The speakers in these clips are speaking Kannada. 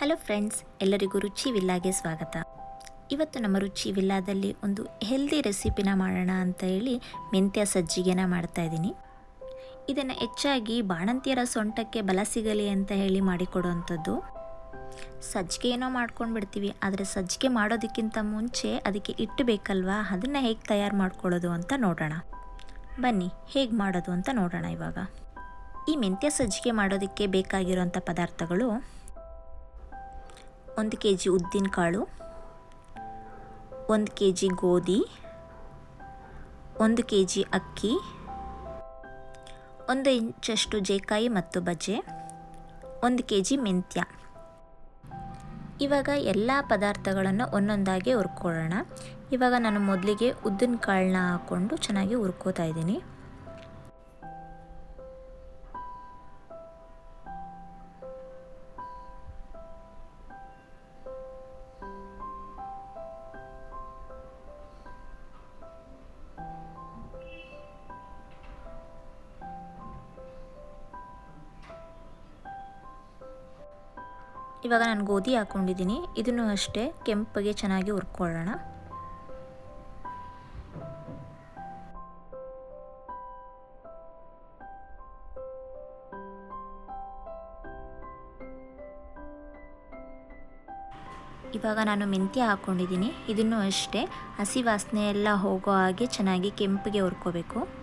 ಫ್ರೆಂಡ್ಸ್, ಎಲ್ಲರಿಗೂ ರುಚಿ ವಿಲ್ಲಾಗೆ ಸ್ವಾಗತ. ಇವತ್ತು ನಮ್ಮ ರುಚಿ ವಿಲ್ಲಾದಲ್ಲಿ ಒಂದು ಹೆಲ್ದಿ ರೆಸಿಪಿನ ಮಾಡೋಣ ಅಂತ ಹೇಳಿ ಮೆಂತ್ಯ ಸಜ್ಜಿಗೆನ ಮಾಡ್ತಾ ಇದ್ದೀನಿ. ಇದನ್ನು ಹೆಚ್ಚಾಗಿ ಬಾಣಂತಿಯರ ಸೊಂಟಕ್ಕೆ ಬಲ ಸಿಗಲಿ ಅಂತ ಹೇಳಿ ಮಾಡಿಕೊಡುವಂಥದ್ದು. ಸಜ್ಜಿಗೆ ಏನೋ ಮಾಡ್ಕೊಂಡು ಬಿಡ್ತೀವಿ, ಆದರೆ ಸಜ್ಜಿಗೆ ಮಾಡೋದಕ್ಕಿಂತ ಮುಂಚೆ ಅದಕ್ಕೆ ಇಟ್ಟು ಬೇಕಲ್ವಾ? ಅದನ್ನು ಹೇಗೆ ತಯಾರು ಮಾಡ್ಕೊಳ್ಳೋದು ಅಂತ ನೋಡೋಣ. ಬನ್ನಿ, ಹೇಗೆ ಮಾಡೋದು ಅಂತ ನೋಡೋಣ ಇವಾಗ. ಈ ಮೆಂತ್ಯ ಸಜ್ಜಿಗೆ ಮಾಡೋದಕ್ಕೆ ಬೇಕಾಗಿರುವಂಥ ಪದಾರ್ಥಗಳು ಒಂದು ಕೆ ಜಿ ಉದ್ದಿನಕಾಳು ಒಂದು ಕೆ ಜಿ ಗೋಧಿ, ಒಂದು ಕೆ ಜಿ ಅಕ್ಕಿ, ಒಂದು ಇಂಚಷ್ಟು ಜೇಕಾಯಿ ಮತ್ತು ಬಜೆ ಒಂದು ಕೆ ಜಿ ಮೆಂತ್ಯ. ಇವಾಗ ಎಲ್ಲ ಪದಾರ್ಥಗಳನ್ನು ಒಂದೊಂದಾಗಿ ಹುರ್ಕೊಳ್ಳೋಣ. ಇವಾಗ ನಾನು ಮೊದಲಿಗೆ ಉದ್ದಿನ ಕಾಳನ್ನ ಹಾಕ್ಕೊಂಡು ಚೆನ್ನಾಗಿ ಹುರ್ಕೋತಾ ಇದ್ದೀನಿ. ಇವಾಗ ನಾನು ಗೋಧಿ ಹಾಕ್ಕೊಂಡಿದ್ದೀನಿ. ಇದನ್ನು ಅಷ್ಟೇ ಕೆಂಪಗೆ ಚೆನ್ನಾಗಿ ಹುರ್ಕೊಳ್ಳೋಣ. ಇವಾಗ ನಾನು ಮೆಂತ್ಯ ಹಾಕ್ಕೊಂಡಿದ್ದೀನಿ. ಇದನ್ನು ಅಷ್ಟೇ ಹಸಿ ವಾಸನೆ ಎಲ್ಲ ಹೋಗೋ ಹಾಗೆ ಚೆನ್ನಾಗಿ ಕೆಂಪಿಗೆ ಹುರ್ಕೋಬೇಕು.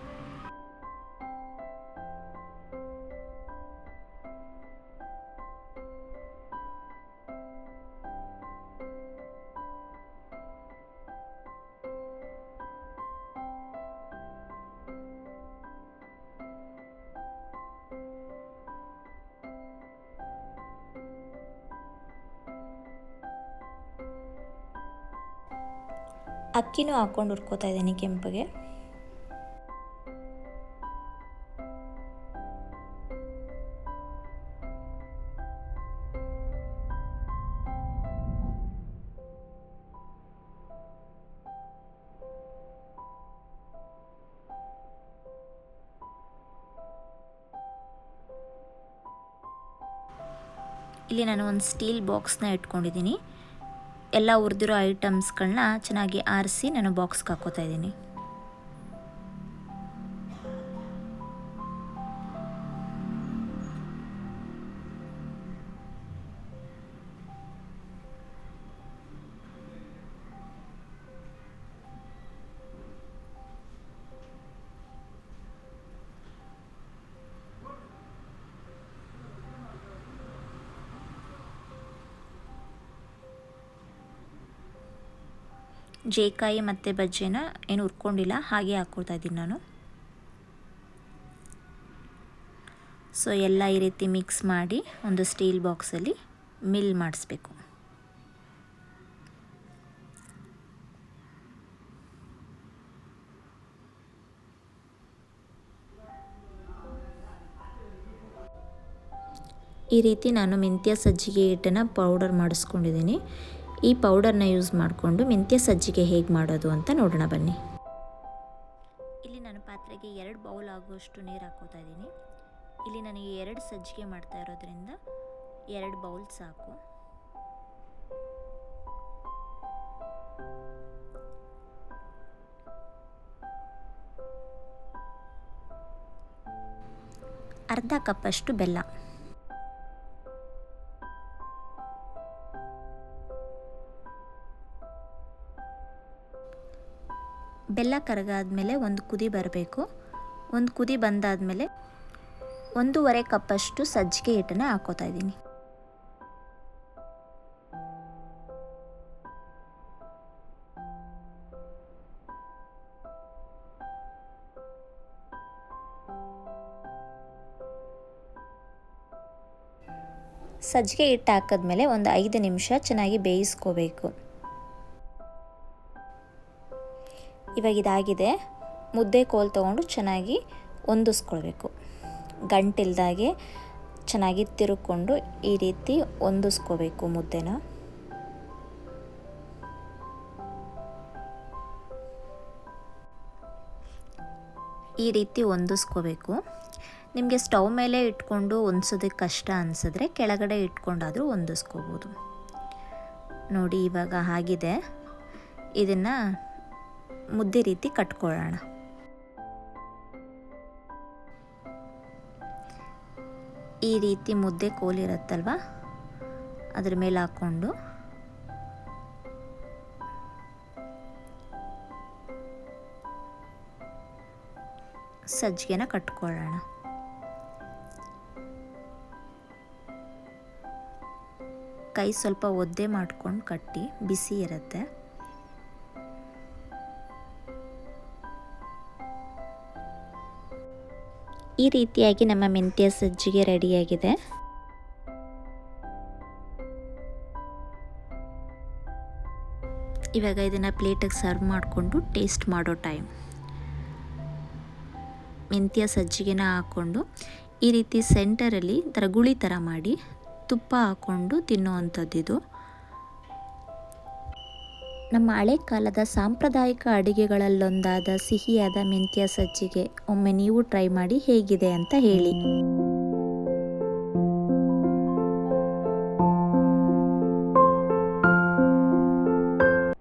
ಅಕ್ಕಿನೂ ಹಾಕ್ಕೊಂಡು ಹುರ್ಕೋತಾ ಇದ್ದೀನಿ ಕೆಂಪಗೆ. ಇಲ್ಲಿ ನಾನು ಒಂದು ಸ್ಟೀಲ್ ಬಾಕ್ಸ್ನ ಇಟ್ಕೊಂಡಿದ್ದೀನಿ. ಎಲ್ಲ ಹುರಿದಿರೋ ಐಟಮ್ಸ್ಗಳನ್ನ ಚೆನ್ನಾಗಿ ಆರಿಸಿ ನಾನು ಬಾಕ್ಸ್ಗೆ ಹಾಕೋತಾ ಇದ್ದೀನಿ. ಜೇಕಾಯಿ ಮತ್ತು ಬಜ್ಜೆನ ಏನು ಹುರ್ಕೊಂಡಿಲ್ಲ, ಹಾಗೆ ಹಾಕ್ಕೊಳ್ತಾ ಇದ್ದೀನಿ ನಾನು. ಸೊ ಎಲ್ಲ ಈ ರೀತಿ ಮಿಕ್ಸ್ ಮಾಡಿ ಒಂದು ಸ್ಟೀಲ್ ಬಾಕ್ಸಲ್ಲಿ ಮಿಲ್ ಮಾಡಿಸ್ಬೇಕು. ಈ ರೀತಿ ನಾನು ಮೆಂತ್ಯ ಸಜ್ಜಿಗೆ ಹಿಟ್ಟನ್ನು ಪೌಡರ್ ಮಾಡಿಸ್ಕೊಂಡಿದ್ದೀನಿ. ಈ ಪೌಡರ್ನ ಯೂಸ್ ಮಾಡಿಕೊಂಡು ಮೆಂತ್ಯ ಸಜ್ಜಿಗೆ ಹೇಗೆ ಮಾಡೋದು ಅಂತ ನೋಡೋಣ ಬನ್ನಿ. ಇಲ್ಲಿ ನಾನು ಪಾತ್ರೆಗೆ ಎರಡು ಬೌಲ್ ಆಗುವಷ್ಟು ನೀರು ಹಾಕೋತಾ ಇದ್ದೀನಿ. ಇಲ್ಲಿ ನನಗೆ ಎರಡು ಸಜ್ಜಿಗೆ ಮಾಡ್ತಾ ಇರೋದ್ರಿಂದ ಎರಡು ಬೌಲ್ ಸಾಕು. ಅರ್ಧ ಕಪ್ಪಷ್ಟು ಬೆಲ್ಲ. ಬೆಲ್ಲ ಕರಗಾದ್ಮೇಲೆ ಒಂದು ಕುದಿ ಬರಬೇಕು. ಒಂದು ಕುದಿ ಬಂದಾದಮೇಲೆ ಒಂದೂವರೆ ಕಪ್ಪಷ್ಟು ಸಜ್ಜಿಗೆ ಹಿಟ್ಟನ್ನು ಹಾಕೋತಾ ಇದ್ದೀನಿ. ಸಜ್ಜಿಗೆ ಹಿಟ್ಟು ಹಾಕಿದ್ಮೇಲೆ ಒಂದು ಐದು ನಿಮಿಷ ಚೆನ್ನಾಗಿ ಬೇಯಿಸ್ಕೋಬೇಕು. ಇವಾಗ ಇದಾಗಿದೆ. ಮುದ್ದೆ ಕೋಲ್ ತೊಗೊಂಡು ಚೆನ್ನಾಗಿ ಹೊಂದಿಸ್ಕೊಳ್ಬೇಕು ಗಂಟಿಲ್ದಾಗೆ ಚೆನ್ನಾಗಿ ತಿರುಕೊಂಡು ಈ ರೀತಿ ಹೊಂದಿಸ್ಕೋಬೇಕು ಮುದ್ದೆನ. ಈ ರೀತಿ ಹೊಂದಿಸ್ಕೋಬೇಕು ನಿಮಗೆ ಸ್ಟವ್ ಮೇಲೆ ಇಟ್ಕೊಂಡು ಹೊಂದಿಸೋದಕ್ಕೆ ಕಷ್ಟ ಅನಿಸಿದ್ರೆ ಕೆಳಗಡೆ ಇಟ್ಕೊಂಡಾದರೂ ಹೊಂದಿಸ್ಕೋಬೋದು ನೋಡಿ ಇವಾಗ ಆಗಿದೆ. ಇದನ್ನು ಮುದ್ದೆ ರೀತಿ ಕಟ್ಕೊಳ್ಳೋಣ. ಈ ರೀತಿ ಮುದ್ದೆ ಕೋಲಿರುತ್ತಲ್ವ? ಅದ್ರ ಮೇಲೆ ಹಾಕ್ಕೊಂಡು. ಸಜ್ಜಿಗೆನ ಕಟ್ಕೊಳ್ಳೋಣ. ಕೈ ಸ್ವಲ್ಪ ಒದ್ದೆ ಮಾಡ್ಕೊಂಡು ಕಟ್ಟಿ, ಬಿಸಿ ಇರುತ್ತೆ. ಈ ರೀತಿಯಾಗಿ ನಮ್ಮ ಮೆಂತ್ಯ ಸಜ್ಜಿಗೆ ರೆಡಿಯಾಗಿದೆ. ಇವಾಗ ಇದನ್ನು ಪ್ಲೇಟಿಗೆ ಸರ್ವ್ ಮಾಡಿಕೊಂಡು ಟೇಸ್ಟ್ ಮಾಡೋ ಟೈಮ್. ಮೆಂತ್ಯ ಸಜ್ಜಿಗೆನ ಹಾಕ್ಕೊಂಡು ಈ ರೀತಿ ಸೆಂಟರಲ್ಲಿ ಥರ ಗುಳಿ ಥರ ಮಾಡಿ ತುಪ್ಪ ಹಾಕ್ಕೊಂಡು ತಿನ್ನುವಂಥದ್ದಿದು. ನಮ್ಮ ಹಳೆ ಕಾಲದ ಸಾಂಪ್ರದಾಯಿಕ ಅಡುಗೆಗಳಲ್ಲೊಂದಾದ ಸಿಹಿಯಾದ ಮೆಂತ್ಯ ಸಜ್ಜಿಗೆ ಒಮ್ಮೆ ನೀವು ಟ್ರೈ ಮಾಡಿ ಹೇಗಿದೆ ಅಂತ ಹೇಳಿ.